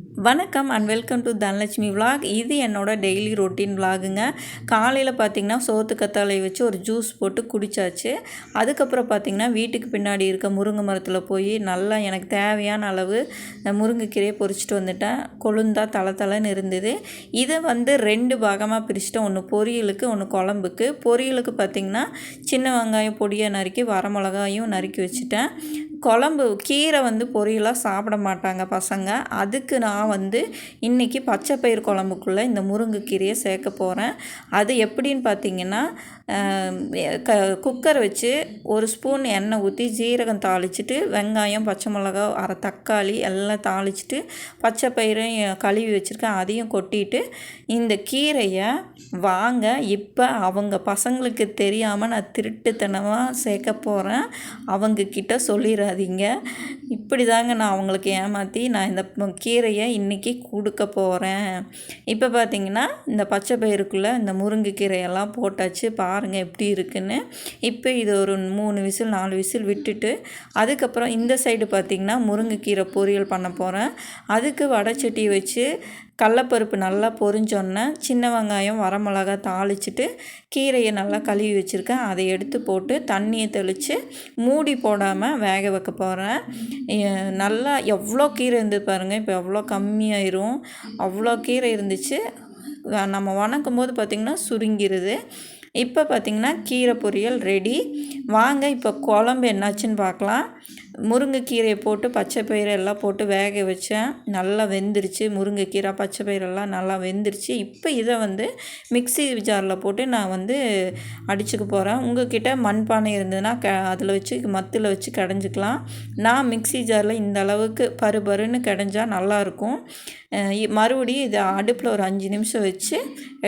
வணக்கம் and welcome to Dhanalakshmi vlog இது என்னோட டெய்லி ரொட்டீன் விலாகுங்க காலையில் பார்த்திங்கன்னா சோத்து கத்தாழை வச்சு ஒரு ஜூஸ் போட்டு குடித்தாச்சு அதுக்கப்புறம் பார்த்திங்கன்னா வீட்டுக்கு பின்னாடி இருக்க முருங்கை மரத்தில் போய் நல்லா எனக்கு தேவையான அளவு முருங்கைக்கீரையை பொறிச்சிட்டு வந்துட்டேன். கொழுந்தா தலை தலைன்னு இருந்தது. இதை வந்து ரெண்டு பாகமாக பிரிச்சுட்டேன். ஒன்று பொரியலுக்கு ஒன்று குழம்புக்கு. பொரியலுக்கு பார்த்திங்கன்னா சின்ன வெங்காயம் பொடியை நறுக்கி வரமிளகாயும் நறுக்கி வச்சுட்டேன். குழம்பு கீரை வந்து பொரியலாக சாப்பிட மாட்டாங்க பசங்க. அதுக்கு நான் வந்து இன்றைக்கி பச்சை பயிர் குழம்புக்குள்ளே இந்த முருங்கைக்கீரையை சேர்க்க போகிறேன் அது எப்படின்னு பார்த்தீங்கன்னா க குக்கர் வச்சு ஒரு ஸ்பூன் எண்ணெய் ஊற்றி ஜீரகம் தாளிச்சிட்டு வெங்காயம் பச்சை மிளகா அரை தக்காளி எல்லாம் தாளிச்சிட்டு பச்சை பயிரையும் கழுவி வச்சுருக்கேன். அதையும் கொட்டிட்டு இந்த கீரையை வாங்க. இப்போ அவங்க பசங்களுக்கு தெரியாமல் நான் திருட்டுத்தனமாக சேர்க்க போகிறேன் அவங்கக்கிட்ட சொல்லிடாதீங்க இப்படி தாங்க நான் அவங்களுக்கு ஏமாற்றி நான் இந்த கீரையை இன்றைக்கி கொடுக்க போகிறேன் இப்போ பார்த்திங்கன்னா இந்த பச்சை பயிருக்குள்ளே இந்த முருங்கைக்கீரையெல்லாம் போட்டாச்சு. பாருங்கள் எப்படி இருக்குன்னு. இப்போ இது ஒரு மூணு விசில் நாலு விசில் விட்டுட்டு அதுக்கப்புறம் இந்த சைடு பார்த்திங்கன்னா முருங்கைக்கீரை பொரியல் பண்ண போகிறேன் அதுக்கு வடைச்சட்டி வச்சு கடலப்பருப்பு நல்லா பொரிஞ்சோன்னே சின்ன வெங்காயம் வரமிளகா தாளிச்சிட்டு கீரையை நல்லா கழுவி வச்சுருக்கேன். அதை எடுத்து போட்டு தண்ணியை தெளித்து மூடி போடாமல் வேக வைக்க போகிறேன் நல்லா எவ்வளோ கீரை இருந்து பாருங்கள் இப்போ எவ்வளோ கம்மியாயிரும். அவ்வளோ கீரை இருந்துச்சு. நம்ம வணக்கும் போது பார்த்திங்கன்னா சுருங்கிருது. இப்போ பார்த்திங்கன்னா கீரை பொரியல் ரெடி. வாங்க இப்போ குழம்பு என்னாச்சுன்னு பார்க்கலாம். முருங்கைக்கீரையை போட்டு பச்சை பயிறு எல்லாம் போட்டு வேக வச்சேன். நல்லா வெந்துருச்சு. முருங்கைக்கீரை பச்சை பயிரெல்லாம் நல்லா வெந்துருச்சு. இப்போ இதை வந்து மிக்சி ஜாரில் போட்டு நான் வந்து அடிச்சுக்க போகிறேன் உங்கள்கிட்ட மண்பானை இருந்ததுன்னா க அதில் வச்சு மத்தில் வச்சு கடைஞ்சிக்கலாம். நான் மிக்சி ஜாரில் இந்த அளவுக்கு பரு பருன்னு கடைஞ்சால் நல்லாயிருக்கும். மறுபடியும் இதை அடுப்பில் ஒரு அஞ்சு நிமிஷம் வச்சு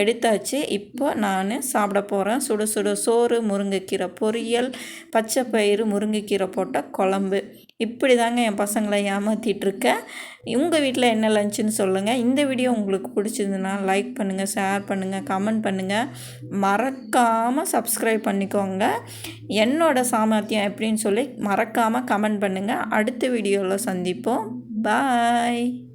எடுத்தாச்சு. இப்போ நான் சாப்பிட போகிறேன் சுட சுட சோறு முருங்கைக்கீரை பொரியல் பச்சை பயிறு முருங்கைக்கீரை போட்டால் குழம்பு. இப்படி தாங்க என் பசங்களை ஏமாற்றிட்டுருக்கேன் உங்கள் வீட்டில் என்ன லஞ்சுன்னு சொல்லுங்கள் இந்த வீடியோ உங்களுக்கு பிடிச்சிருந்துன்னா லைக் பண்ணுங்கள் ஷேர் பண்ணுங்கள் கமெண்ட் பண்ணுங்கள் மறக்காமல் சப்ஸ்கிரைப் பண்ணிக்கோங்க. என்னோடய சாமர்த்தியம் எப்படின்னு சொல்லி மறக்காமல் கமெண்ட் பண்ணுங்கள் அடுத்த வீடியோவில் சந்திப்போம். பாய்.